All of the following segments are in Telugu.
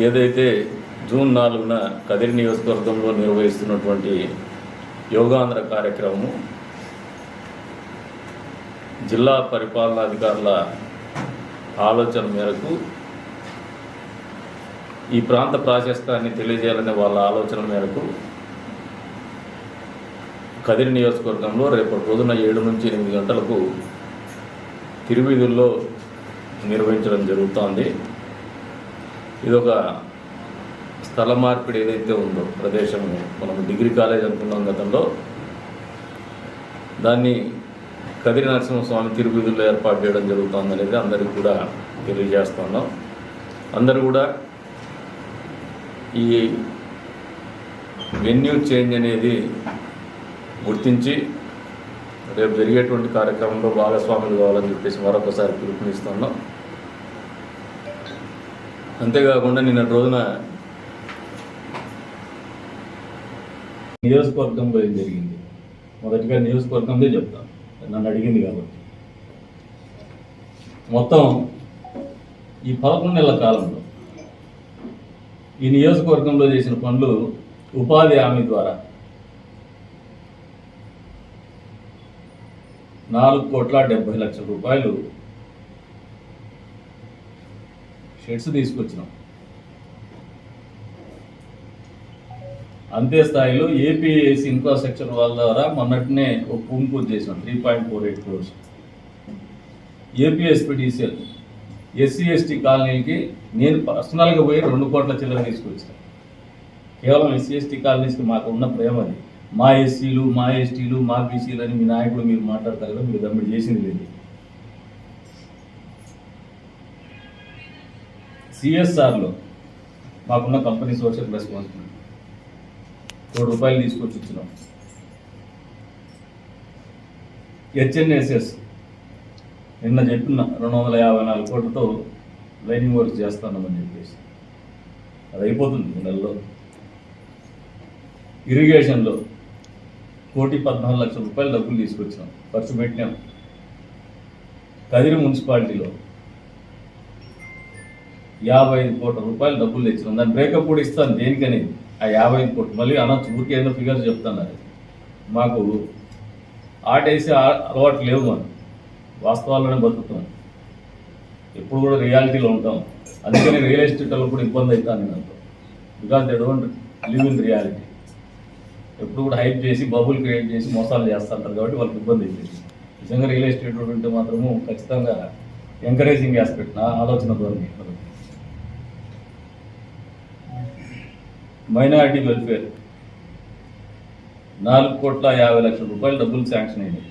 ఏదైతే జూన్ నాలుగున కదిరి నియోజకవర్గంలో నిర్వహిస్తున్నటువంటి యోగాంధ్ర కార్యక్రమము జిల్లా పరిపాలనాధికారుల ఆలోచన మేరకు ఈ ప్రాంత ప్రాశస్తాన్ని తెలియజేయాలనే వాళ్ళ ఆలోచన మేరకు కదిరి నియోజకవర్గంలో రేపటి రోజున ఏడు నుంచి ఎనిమిది గంటలకు తిరువీధుల్లో నిర్వహించడం జరుగుతోంది. ఇది ఒక స్థల మార్పిడి ఏదైతే ఉందో ప్రదేశం మనం డిగ్రీ కాలేజ్ అనుకున్నాం గతంలో. దాన్ని కదిరి నరసింహస్వామి తిరుపతిలో ఏర్పాటు చేయడం జరుగుతుంది అనేది అందరికీ కూడా తెలియజేస్తున్నాం. అందరూ కూడా ఈ వెన్యూ చేంజ్ అనేది గుర్తించి రేపు జరిగేటువంటి కార్యక్రమంలో భాగస్వాములు కావాలని చెప్పేసి మరొకసారి పిలుపునిస్తున్నాం. అంతేకాకుండా నిన్న రోజున నియోజకవర్గంలో ఏం జరిగింది. మొదటిగా నియోజకవర్గంలో చెప్తాను నన్ను అడిగింది కాబట్టి. మొత్తం ఈ పదకొండు నెలల కాలంలో ఈ నియోజకవర్గంలో చేసిన పనులు ఉపాధి హామీ ద్వారా నాలుగు కోట్ల డెబ్బై లక్షల రూపాయలు షెడ్స్ తీసుకొచ్చినాం. అంతే స్థాయిలో ఏపీఎస్సి ఇన్ఫ్రాస్ట్రక్చర్ వాళ్ళ ద్వారా మొన్నటినే ఒక భూమి పూజ చేసినాం three point four eight crores APSPTCL SC ST కాలనీకి నేను పర్సనల్గా పోయి రెండు కోట్ల చిల్లర తీసుకొచ్చాను. కేవలం ఎస్సీ ఎస్టీ కాలనీస్కి మాకు ఉన్న ప్రేమ అది. మా ఎస్సీలు మా ఎస్టీలు మా బీసీలు అని మీ నాయకుడు మీరు మాట్లాడతారు కదా మీరు దమ్మిడి చేసింది లేదు. సిఎస్ఆర్లో మాకున్న కంపెనీ సోషల్ రెస్పాన్సిబిలిటీ. కోటి రూపాయలు తీసుకొచ్చి ఇచ్చినాం. హెచ్ఎన్ఎస్ఎస్ నిన్న చెప్పిన రెండు వందల యాభై నాలుగు కోట్లతో లైనింగ్ వర్క్ చేస్తున్నామని చెప్పేసి. అది అయిపోతుంది నెలలో. ఇరిగేషన్లో కోటి పద్నాలుగు లక్షల రూపాయలు డబ్బులు తీసుకొచ్చినాం. ఖర్చు పెట్టినాం. కదిరి మున్సిపాలిటీలో యాభై ఐదు కోట్ల రూపాయలు డబ్బులు తెచ్చినాం. దాని బ్రేకప్ కూడా ఇస్తాను దేనికని? ఆ యాభై ఐదు కోట్లు. మళ్ళీ అనొచ్చు ఊరికి ఏదో ఫిగర్ చెప్తున్నారు. మాకు ఆటేసి వేసే అలవాటు లేవు మనం వాస్తవాల్లోనే బతుకుతాం ఎప్పుడు కూడా రియాలిటీలో ఉంటాం. అందుకని రియల్ ఎస్టేట్ వాళ్ళు కూడా ఇబ్బంది అవుతాను నేను because they don't live in reality ఎప్పుడు కూడా హైప్ చేసి బబుల్ క్రియేట్ చేసి మోసాలు చేస్తుంటారు కాబట్టి వాళ్ళకి ఇబ్బంది అవుతుంది. నిజంగా రియల్ ఎస్టేట్ ఉంటే మాత్రము ఖచ్చితంగా ఎంకరేజింగ్ ఆస్పెక్ట్ నా ఆలోచన ధోరణి. Minority welfare. నాలుగు కోట్ల యాభై లక్షల రూపాయలు డబ్బులు శాంక్షన్ అయినాయి.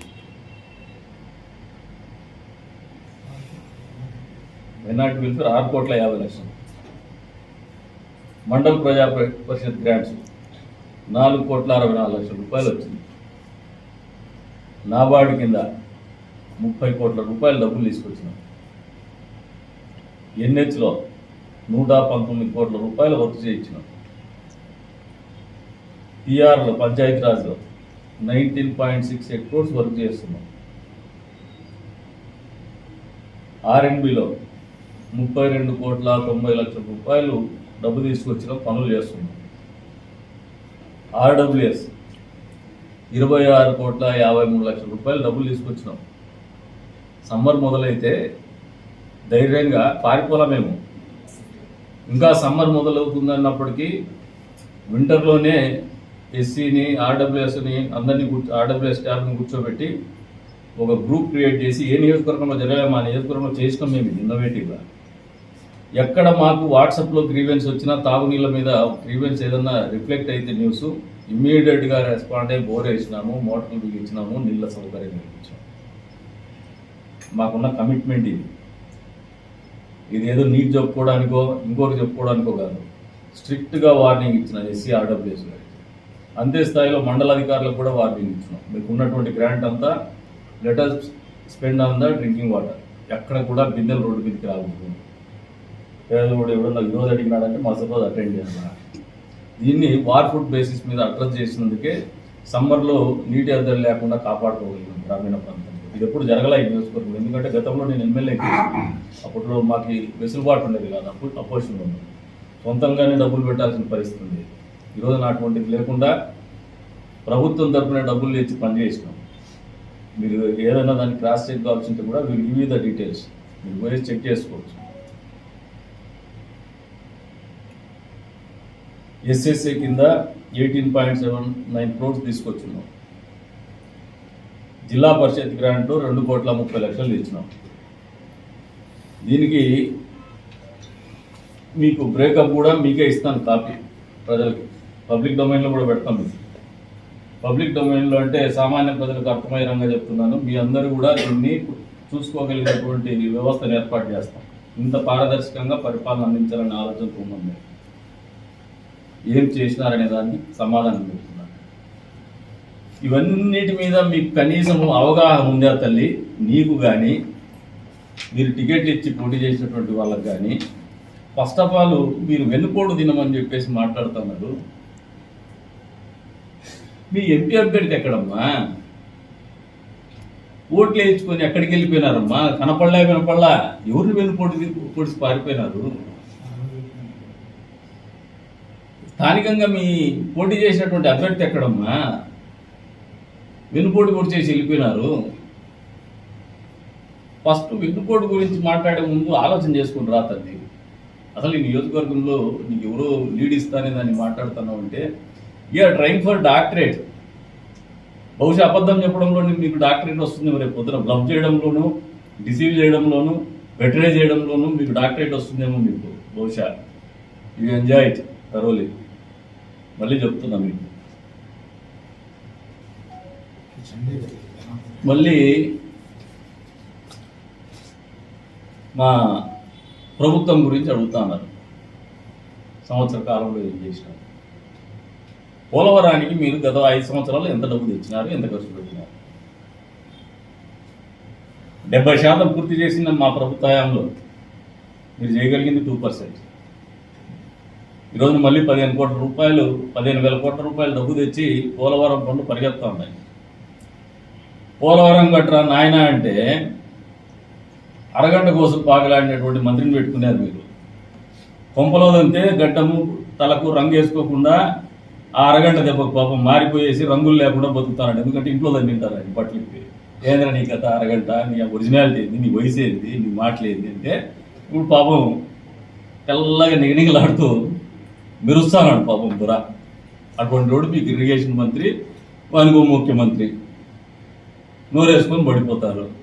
మైనారిటీ వెల్ఫేర్ ఆరు కోట్ల యాభై లక్షలు. మండల ప్రజా పరిషత్ గ్రాంట్స్ నాలుగు కోట్ల అరవై నాలుగు లక్షల రూపాయలు వచ్చింది. నాబార్డు కింద ముప్పై కోట్ల రూపాయల డబ్బులు తీసుకొచ్చినాం. ఎన్హెచ్లో నూట పంతొమ్మిది కోట్ల రూపాయలు వర్క్ చేయించినాం. టీఆర్లో పంచాయతీరాజ్లో nineteen point six eight crores work చేస్తున్నాం. ఆర్ఎన్బిలో ముప్పై రెండు కోట్ల తొంభై లక్షల రూపాయలు డబ్బు తీసుకొచ్చిన పనులు చేస్తున్నాం. ఆర్డబ్ల్యూఎస్ ఇరవై ఆరు కోట్ల యాభై మూడు లక్షల రూపాయలు డబ్బులు తీసుకొచ్చినాం. సమ్మర్ మొదలైతే ధైర్యంగా పారిపోలా మేము ఇంకా సమ్మర్ మొదలవుతుందన్నప్పటికీ వింటర్లోనే ఎస్సీని ఆర్డబ్ల్యూఎస్ని అందరినీ కూర్చో ఆర్డబ్ల్యూఎస్ స్టాఫ్ని కూర్చోబెట్టి ఒక గ్రూప్ క్రియేట్ చేసి ఏ నియోజకవర్గంలో జరగాలి మా నియోజకవర్గంలో చేసినాం మేము ఇన్నోవేటివ్గా ఎక్కడ మాకు వాట్సాప్లో గ్రీవెన్స్ వచ్చినా తాగునీళ్ళ మీద గ్రీవెన్స్ ఏదన్నా రిఫ్లెక్ట్ అయితే న్యూస్ ఇమ్మీడియట్గా రెస్పాండ్ అయ్యి బోర్ వేసినాము మోటార్లు బిగించినాము నీళ్ళ సౌకర్యం కల్పించాము మాకున్న కమిట్మెంట్ ఇది. ఇది ఏదో నీకు చెప్పుకోవడానికో ఇంకోటి చెప్పుకోవడానికో కాదు. స్ట్రిక్ట్గా వార్నింగ్ ఇచ్చిన ఎస్సీ ఆర్డబ్ల్యూఎస్ గారికి అంతే స్థాయిలో మండల అధికారులకు కూడా వార్నింగ్ ఇచ్చినాం మీకు ఉన్నటువంటి గ్రాంట్ అంతా letter spend on the drinking water ఎక్కడ కూడా బిందెలు రోడ్డు మీదకి రాకూడదు. పేదవాడు ఎవడన్నా ఈరోజు అడిగినాడంటే మా సపోజ్ అటెండ్ చేయాలి. దీన్ని వార్ ఫుడ్ బేసిస్ మీద అడ్రస్ చేసినందుకే సమ్మర్లో నీటి ఎద్దడి లేకుండా కాపాడుకోగలిగాం గ్రామీణ ప్రాంతంలో. ఇది ఎప్పుడు జరగలే ఈ నియోజకవర్గం ఎందుకంటే గతంలో నేను ఎమ్మెల్యే అప్పట్లో మాకు వెసులుబాటు ఉండేది కాదు. అప్పుడు అపోజిషన్ ఉంది సొంతంగానే డబ్బులు పెట్టాల్సిన పరిస్థితి ఉంది ఈరోజు అటువంటిది లేకుండా ప్రభుత్వం తరఫున డబ్బులు తెచ్చి పనిచేసినాం. మీరు ఏదైనా దాన్ని క్రాస్ చెక్ కావాల్సి ఉంటే కూడా వీళ్ళు గివ్ ద డీటెయిల్స్. మీరు పోయి చెక్ చేసుకోవచ్చు. ఎస్ఎస్ఏ కింద eighteen point seven nine crores తీసుకొచ్చున్నాం Zilla Parishad grant రెండు కోట్ల ముప్పై లక్షలు ఇచ్చినాం దీనికి మీకు బ్రేకప్ కూడా మీకే ఇస్తాను కాపీ ప్రజలకి. పబ్లిక్ డొమైన్లో కూడా పెడతాం మీకు పబ్లిక్ డొమైన్లో అంటే సామాన్య ప్రజలకు అర్థమయ్యేరంగా చెప్తున్నాను. మీ అందరూ కూడా దీన్ని చూసుకోగలిగినటువంటి వ్యవస్థను ఏర్పాటు చేస్తాం. ఇంత పారదర్శకంగా పరిపాలన అందించాలనే ఆలోచనతో ఉన్నాం మేము ఏం చేసినారనే దాన్ని సమాధానం చెప్తున్నాను. ఇవన్నిటి మీద మీకు కనీసం అవగాహన ఉందా తల్లి? నీకు కానీ మీరు టికెట్లు ఇచ్చి పోటీ చేసినటువంటి వాళ్ళకి కానీ ఫస్ట్ ఆఫ్ ఆల్ మీరు వెన్నుపోటు తినమని చెప్పేసి మాట్లాడుతున్నారు. మీ ఎంపీ అభ్యర్థి ఎక్కడమ్మా? ఓట్లు వేయించుకొని ఎక్కడికి వెళ్ళిపోయినారమ్మా? కనపడలే వినపడలా? ఎవరిని వెనుపోటు తి- పొడిచి పారిపోయినారు? స్థానికంగా మీ పోటీ చేసినటువంటి అభ్యర్థి ఎక్కడమ్మా? వెనుపోటు పొడి చేసి వెళ్ళిపోయినారు. ఫస్ట్ వెన్నుపోటు గురించి మాట్లాడే ముందు ఆలోచన చేసుకుని రా తల్లి. అసలు ఈ నియోజకవర్గంలో నీకు ఎవరో లీడ్ ఇస్తానే దాన్ని మాట్లాడుతున్నావు అంటే యూఆర్ ట్రైంగ్ ఫర్ డాక్టరేట్. బహుశా అబద్ధం చెప్పడంలో మీకు డాక్టరేట్ వస్తుంది రేపు పొద్దున బ్లబ్ చేయడంలోనూ డిసీవ్ చేయడంలోనూ వెటరే చేయడంలోనూ మీకు డాక్టరేట్ వస్తుందేమో మీకు. బహుశా. యూ ఎంజాయ్ ఇట్ తరోలీ మళ్ళీ చెప్తున్నా మీకు. మళ్ళీ మా ప్రభుత్వం గురించి అడుగుతున్నారు. సంవత్సర కాలంలో ఏం చేసినారు? పోలవరానికి మీరు గత ఐదు సంవత్సరాలు ఎంత డబ్బు తెచ్చినారు ఎంత ఖర్చు పెట్టినారు? డెబ్బై శాతం పూర్తి చేసిన మా ప్రభుత్వ హయాంలో మీరు చేయగలిగింది టూ పర్సెంట్. ఈరోజు మళ్ళీ పదిహేను కోట్ల రూపాయలు పదిహేను వేల కోట్ల రూపాయలు డబ్బు తెచ్చి పోలవరం పనులు పరిగెత్తా ఉన్నాయి. పోలవరం గట్రా నాయన అంటే అరగంట కోసం పాగలాడినటువంటి మంత్రిని పెట్టుకున్నారు మీరు. కొంపలోదంతే గడ్డము తలకు రంగు వేసుకోకుండా ఆ అరగంట దెబ్బకు పాపం మారిపోయేసి రంగులు లేకుండా బతుకుతాడు ఎందుకంటే ఇంట్లో తింటారు ఆయన బట్టలకి. ఏంద్రా నీ కథ అరగంట? నీ ఒరిజినాలిటీ ఏంది? నీ వయసు ఏంది? నీ మాటలు ఏంది? అంటే ఇప్పుడు పాపం తెల్లగా నిగనిగలాడుతూ మెరుస్తానాడు పాపం బురా అటువంటి రోడ్డు మీకు ఇరిగేషన్ మంత్రి వానికి ముఖ్యమంత్రి. నోరేసుకొని పడిపోతారు.